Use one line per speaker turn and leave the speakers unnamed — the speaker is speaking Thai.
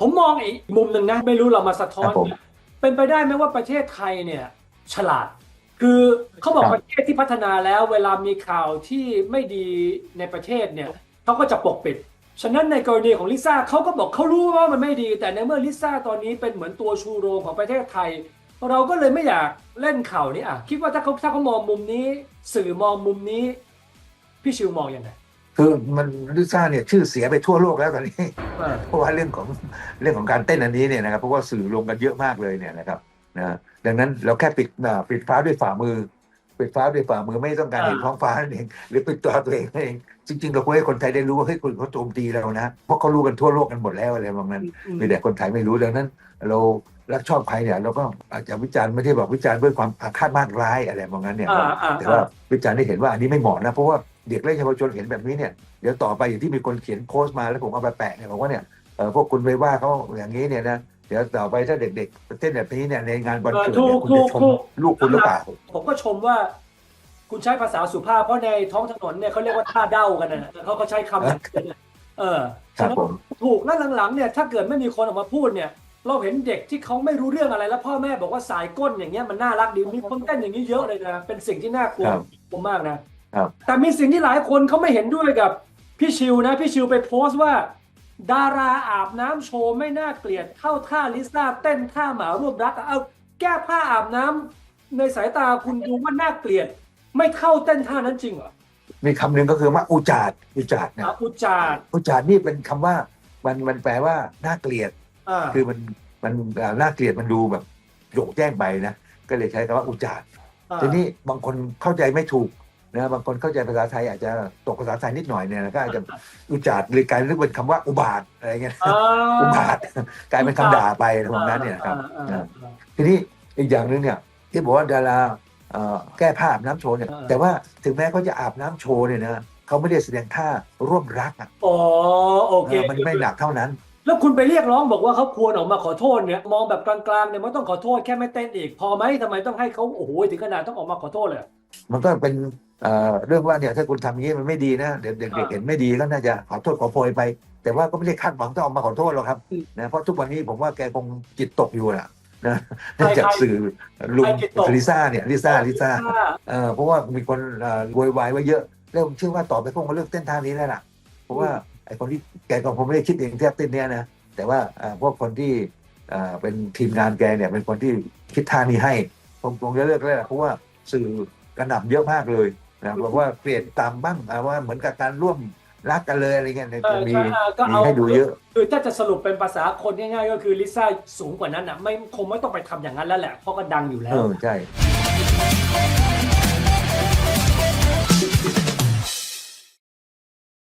ผมมองอีกมุมหนึ่งนะไม่รู้เรามาสะท้อน
ครับผม
เป็นไปได้ไหมว่าประเทศไทยเนี่ย ฉลาด คือเขาบอก
ครับ
ประเทศที่พัฒนาแล้วเวลามีข่าวที่ไม่ดีในประเทศเนี่ยเขาก็จะปกปิด ฉะนั้นในกรณีของลิซ่าเขาก็บอกเขารู้ว่ามันไม่ดี แต่ในเมื่อลิซ่าตอนนี้เป็นเหมือนตัวชูโรงของประเทศไทย เราก็เลยไม่อยากเล่นข่าวนี้อะคิดว่าถ้าเขาถ้าเขามองมุมนี้ สื่อมองมุมนี้ พี่ชิวมองยังไง
คือมันลิซ่าเนี่ยชื่อเสียไปทั่วโลกแล้วตอนนี้
เออ
เพราะว่าเรื่องของเรื่องของการเต้นอันนี้เนี่ยนะครับเพราะว่าสื่อลงกันเยอะมากเลยเนี่ยนะครับนะดังนั้นเราแค่ปิดอ่าปิดฟ้าด้วยฝ่ามือปิดฟ้าด้วยฝ่ามือไม่ต้องการเห็นท้องฟ้านั่นเองหรือปิดตัวตัวเองนั่นเองจริงๆเราควรให้คนไทยได้รู้ว่าเฮ้ยคนเขาโจมตีเรานะเพราะเขารู้กันทั่วโลกกันหมดแล้วอะไรประมาณนั้นมีแต่คนไทยไม่รู้ดังนั้น เรารักชอบใครเนี่ยเราก็อาจจะวิจารณ์ไม่ได้บอกวิจารณ์ด้วยความอาฆาตมาตร้ายอะไรประมาณนั้นเนี่ยครับ
อ่าอ่า
แต่ว่าวิจารณ์ได้เห็นว่าอันนี้ไม่เหมาะนะเพราะว่า เด็กและเยาวชนเห็นแบบนี้เนี่ยเดี๋ยวต่อไปอย่างที่มีคนเขียนโพสต์มาแล้วผมเอาไปแปะเนี่ยบอกว่าเนี่ยเอ่อพวกคุณไปว่าเขาอย่างนี้เนี่ยนะเดี๋ยวต่อไปถ้าเด็กๆเต้นแบบนี้เนี่ยในงานวันเกิดเนี่ยคุณจะชมลูกคุณหรือเปล่า
ผมก็ชมว่าคุณใช้ภาษาสุภาพเพราะในท้องถนนเนี่ยเขาเรียกว่าท่าเด้ากันนะเขาก็ใช้คำแบบนั้นเออ
ครั
ฉะ
บ
นั้น
ผม
ถูกแล้วหลังๆเนี่ยถ้าเกิดไม่มีคนออกมาพูดเนี่ยเราเห็นเด็กที่เขาไม่รู้เรื่องอะไรแล้วพ่อแม่บอกว่าสายก้นอย่างเงี้ยมันน่ารักดีมีคนเต้นอย่างนี้เยอะเลยนะเป็นสิ่งที่น่ากลัว
ครับ
กลัวมากนะครับ แต่มีสิ่งที่หลายคนเขาไม่เห็นด้วยกับพี่ชิวนะ พี่ชิวไปโพสต์ว่า ดาราอาบน้ำโชว์ไม่น่าเกลียดเท่าท่าลิซ่าเต้นท่าหมารวบรักอะเอาแก้ผ้าอาบน้ำในสายตาคุณดูว่าน่าเกลียด ไม่เท่าเต้นท่านั้นจริงเหรอ
มีคำหนึ่งก็คือว่าอุจาดอุจาดนะ
อะอุจจาระ
อุจาดนี่เป็นคำว่ามันมันแปลว่าน่าเกลียด
อ่า
คือมันมันอ่าน่าเกลียดมันดูแบบโยงแจ้งไปนะก็เลยใช้คำว่าอุจาดทีนี้บางคนเข้าใจไม่ถูก นะบางคนเข้าใจภาษาไทยอาจจะตกภาษาไทยนิดหน่อยเนี่ยนะก็อาจจะอุจาดหรือกลายเป็นคำว่าอุบาทอะไรเงี้ย
อ่า
อุบาทกลายเป็นคำด่าไปตรงนั้นเนี่ยนะครับ
อ่าอ่าอ่า
ทีนี้อีกอย่างหนึ่งเนี่ยที่บอกว่าดาราเอ่อแก้ผ้าอาบน้ำโชว์เนี่ย
อ่า
แต่ว่าถึงแม้เขาจะอาบน้ำโชว์เนี่ยนะเขาไม่ได้แสดงท่าร่วมรักอะ
อ๋อโอเค
เออมันไม่หนักเท่านั้น
แล้วคุณไปเรียกร้องบอกว่าเขาควรออกมาขอโทษเนี่ยมองแบบกลางๆเนี่ยไม่ต้องขอโทษแค่ไม่เต้นอีกพอไหมทำไมต้องให้เขาโอ้โหถึงขนาดต้องออกมาขอโทษเลย
มันก็เป็น เอ่อเรื่องว่าเนี่ยถ้าคุณทำอย่างนี้มันไม่ดีนะเด็กเด็ก
อ่า
เห็นไม่ดีก็น่าจะขอโทษขอโพยไป แต่ว่าก็ไม่ได้คาดหวังต้องออกมาขอโทษหรอกครับ
อืม
นะเพราะทุกวันนี้ผมว่าแกคงจิตตกอยู่นะนะ
ใคร
เนื่องจาก
ใคร
สื่อลุง
ใครจิตตก
ลิซ่าเนี่ยลิซ่าลิซ่า
อ่า
เออเพราะว่ามีคนเอ่อโวยวายไว้เยอะแล้วผมเชื่อว่าต่อไปพวกมันเลิกเต้นท่านี้แล้วล่ะเพราะว่าไอ้คนที่แกก็ผมไม่ได้คิดเองแทบเต้นเนี้ยนะแต่ว่าเอ่อพวกคนที่เอ่อเป็นทีมงานแกเนี่ยเป็นคนที่คิดท่านี้ให้ผมคงจะเลิกแล้วล่ะเพราะว่าสื่อกระหน่ำเยอะมากเลย นะบอกว่าเปลี่ยนตามบ้างอะว่าเหมือนกับการร่วมรักกันเลยอะไรเงี้ยเนี่ย
เออ
มี
ใช่อ่าก็
มี
เอา
ให้ดูเยอะ
คือถ้าจะสรุปเป็นภาษาคนง่ายๆก็คือลิซ่าสูงกว่านั้นอะไม่คงไม่ต้องไปทำอย่างนั้นแล้วแหละเพราะก็ดังอยู่แล้
เอ
ว
อใช่